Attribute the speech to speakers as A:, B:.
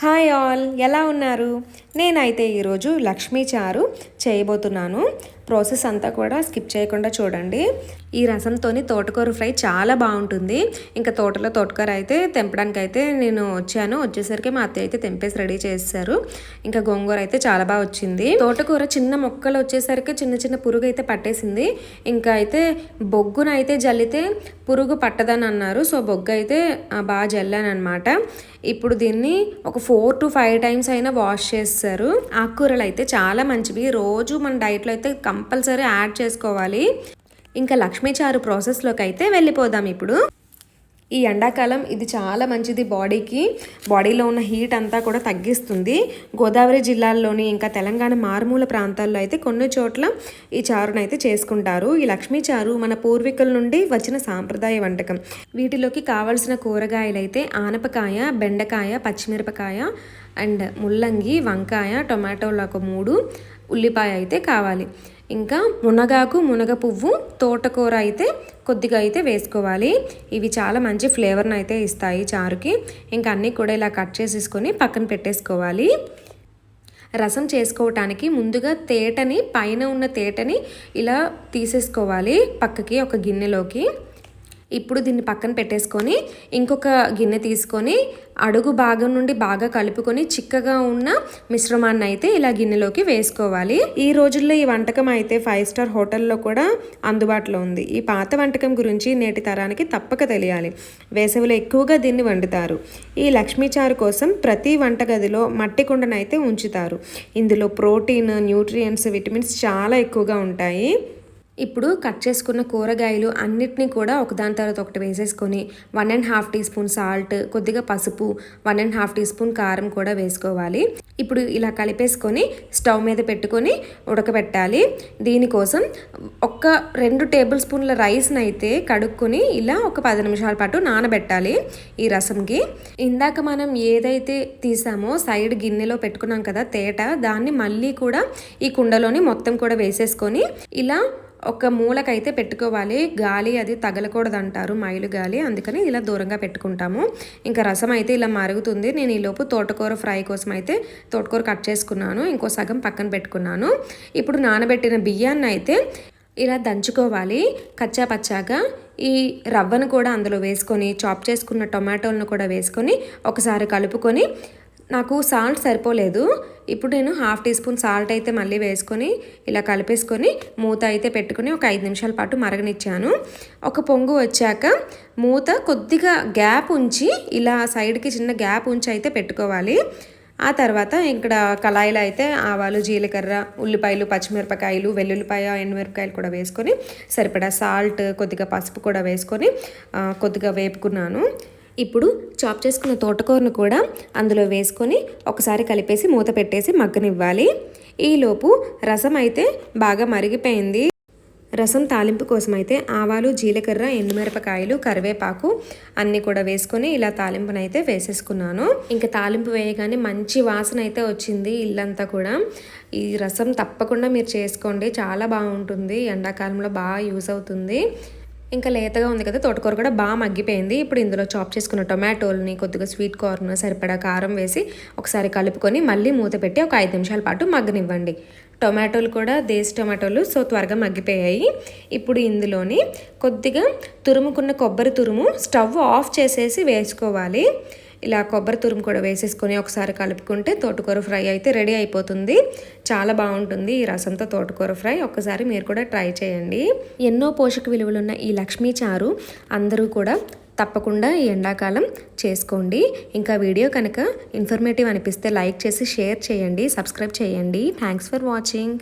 A: Hi all ఎలా ఉన్నారు? నేనైతే ఈరోజు లక్ష్మీ చారు చేయబోతున్నాను. ప్రాసెస్ అంతా కూడా స్కిప్ చేయకుండా చూడండి. ఈ రసంతోని తోటకూర ఫ్రై చాలా బాగుంటుంది. ఇంకా తోటలో తోటకూర అయితే తెంపడానికి అయితే నేను వచ్చాను. వచ్చేసరికి మా అత్తయ్య అయితే తెంపేసి రెడీ చేస్తారు ఇంకా గోంగూర అయితే చాలా బాగా వచ్చింది. తోటకూర చిన్న మొక్కలు వచ్చేసరికి చిన్న చిన్న పురుగు అయితే పట్టేసింది. ఇంకా అయితే బొగ్గున అయితే జల్లితే పురుగు పట్టదని అన్నారు. సో బొగ్గు అయితే బాగా జల్లాను అనమాట ఇప్పుడు దీన్ని ఒక ఫోర్ టు ఫైవ్ టైమ్స్ అయినా వాష్ చేస్తారు. ఆకుకూరలు అయితే చాలా మంచివి. రోజు మన డైట్లో అయితే కంపల్సరీ యాడ్ చేసుకోవాలి. ఇంకా లక్ష్మీ చారు ప్రాసెస్లోకి అయితే వెళ్ళిపోదాం ఇప్పుడు. ఈ ఎండాకాలం ఇది చాలా మంచిది బాడీకి. బాడీలో ఉన్న హీట్ అంతా కూడా తగ్గిస్తుంది. గోదావరి జిల్లాల్లోని ఇంకా తెలంగాణ మారుమూల ప్రాంతాల్లో అయితే కొన్ని చోట్ల ఈ చారును అయితే చేసుకుంటారు. ఈ లక్ష్మీ చారు మన పూర్వీకుల నుండి వచ్చిన సాంప్రదాయ వంటకం. వీటిలోకి కావలసిన కూరగాయలు అయితే ఆనపకాయ బెండకాయ పచ్చిమిరపకాయ అండ్ ముల్లంగి వంకాయ టొమాటోలు ఒక మూడు ఉల్లిపాయ అయితే కావాలి. ఇంకా మునగాకు మునగ పువ్వు తోటకూర అయితే కొద్దిగా అయితే వేసుకోవాలి. ఇవి చాలా మంచి ఫ్లేవర్ని అయితే ఇస్తాయి చారుకి. ఇంకా అన్నీ కూడా ఇలా కట్ చేసేసుకొని పక్కన పెట్టేసుకోవాలి. రసం చేసుకోవటానికి ముందుగా తేటని పైన ఉన్న తేటని ఇలా తీసేసుకోవాలి పక్కకి ఒక గిన్నెలోకి. ఇప్పుడు దీన్ని పక్కన పెట్టేసుకొని ఇంకొక గిన్నె తీసుకొని అడుగు భాగం నుండి బాగా కలుపుకొని చిక్కగా ఉన్న మిశ్రమాన్ని అయితే ఇలా గిన్నెలోకి వేసుకోవాలి. ఈ రోజుల్లో ఈ వంటకం అయితే ఫైవ్ స్టార్ హోటల్లో కూడా అందుబాటులో ఉంది. ఈ పాత వంటకం గురించి నేటి తరానికి తప్పక తెలియాలి. వేసవిలో ఎక్కువగా దీన్ని వండుతారు. ఈ లక్ష్మీ చారు కోసం ప్రతి వంటగదిలో మట్టి కుండనైతే ఉంచుతారు. ఇందులో ప్రోటీన్ న్యూట్రియంట్స్ విటమిన్స్ చాలా ఎక్కువగా ఉంటాయి. ఇప్పుడు కట్ చేసుకున్న కూరగాయలు అన్నిటినీ కూడా ఒకదాని తర్వాత ఒకటి వేసేసుకొని one and half teaspoon salt కొద్దిగా పసుపు one and half teaspoon కారం కూడా వేసుకోవాలి. ఇప్పుడు ఇలా కలిపేసుకొని స్టవ్ మీద పెట్టుకొని ఉడకబెట్టాలి. దీనికోసం ఒక రెండు టేబుల్ స్పూన్ల రైస్ని అయితే కడుక్కొని ఇలా ఒక పది నిమిషాల పాటు నానబెట్టాలి ఈ రసంకి. ఇందాక మనం ఏదైతే తీసామో సైడ్ గిన్నెలో పెట్టుకున్నాం కదా తేట దాన్ని మళ్ళీ కూడా ఈ కుండలోని మొత్తం కూడా వేసేసుకొని ఇలా ఒక మూలకైతే పెట్టుకోవాలి. గాలి అది తగలకూడదు అంటారు మైలు గాలి. అందుకని ఇలా దూరంగా పెట్టుకుంటాము. ఇంకా రసం అయితే ఇలా మరుగుతుంది. నేను ఈలోపు తోటకూర ఫ్రై కోసం అయితే తోటకూర కట్ చేసుకున్నాను. ఇంకో సగం పక్కన పెట్టుకున్నాను. ఇప్పుడు నానబెట్టిన బియ్యాన్ని అయితే ఇలా దంచుకోవాలి. కచ్చా పచ్చాగా ఈ రవ్వను కూడా అందులో వేసుకొని చాప్ చేసుకున్న టొమాటోలను కూడా వేసుకొని ఒకసారి కలుపుకొని నాకు సాల్ట్ సరిపోలేదు. ఇప్పుడు నేను హాఫ్ టీ స్పూన్ సాల్ట్ అయితే మళ్ళీ వేసుకొని ఇలా కలిపేసుకొని మూత అయితే పెట్టుకుని ఒక ఐదు నిమిషాల పాటు మరగనిచ్చాను. ఒక పొంగు వచ్చాక మూత కొద్దిగా గ్యాప్ ఉంచి ఇలా సైడ్కి చిన్న గ్యాప్ ఉంచి అయితే పెట్టుకోవాలి. ఆ తర్వాత ఇక్కడ కళాయిలో అయితే ఆవాలు జీలకర్ర ఉల్లిపాయలు పచ్చిమిరపకాయలు వెల్లుల్లిపాయ ఎండుమిరపకాయలు కూడా వేసుకొని సరిపడా సాల్ట్ కొద్దిగా పసుపు కూడా వేసుకొని కొద్దిగా వేపుకున్నాను. ఇప్పుడు చాప్ చేసుకున్న తోటకూరను కూడా అందులో వేసుకొని ఒకసారి కలిపేసి మూత పెట్టేసి మగ్గనివ్వాలి. ఈలోపు రసం అయితే బాగా మరిగిపోయింది. రసం తాలింపు కోసం అయితే ఆవాలు జీలకర్ర ఎండుమిరపకాయలు కరివేపాకు అన్నీ కూడా వేసుకొని ఇలా తాలింపునైతే వేసేసుకున్నాను. ఇంకా తాలింపు వేయగానే మంచి వాసన అయితే వచ్చింది ఇల్లంతా కూడా. ఈ రసం తప్పకుండా మీరు చేసుకోండి. చాలా బాగుంటుంది. ఎండాకాలంలో బాగా యూస్ అవుతుంది. ఇంకా లేతగా ఉంది కదా తోటకూర కూడా బాగా మగ్గిపోయింది. ఇప్పుడు ఇందులో చాప్ చేసుకున్న టొమాటోల్ని కొద్దిగా స్వీట్ కార్న్ సరిపడా కారం వేసి ఒకసారి కలుపుకొని మళ్ళీ మూత పెట్టి ఒక ఐదు నిమిషాల పాటు మగ్గనివ్వండి. టొమాటోలు కూడా దేశ టొమాటోలు సో త్వరగా మగ్గిపోయాయి. ఇప్పుడు ఇందులోని కొద్దిగా తురుముకున్న కొబ్బరి తురుము స్టవ్ ఆఫ్ చేసేసి వేసుకోవాలి. ఇలా కొబ్బరి తురుము కూడా వేసేసుకొని ఒకసారి కలుపుకుంటే తోటకూర ఫ్రై అయితే రెడీ అయిపోతుంది. చాలా బాగుంటుంది ఈ రసంతో తోటకూర ఫ్రై. ఒక్కసారి మీరు కూడా ట్రై చేయండి. ఎన్నో పోషక విలువలున్న ఈ లక్ష్మీ చారు అందరూ కూడా తప్పకుండా ఈ ఎండాకాలం చేసుకోండి. ఇంకా వీడియో కనుక ఇన్ఫర్మేటివ్ అనిపిస్తే లైక్ చేసి షేర్ చేయండి సబ్స్క్రైబ్ చేయండి. Thanks for watching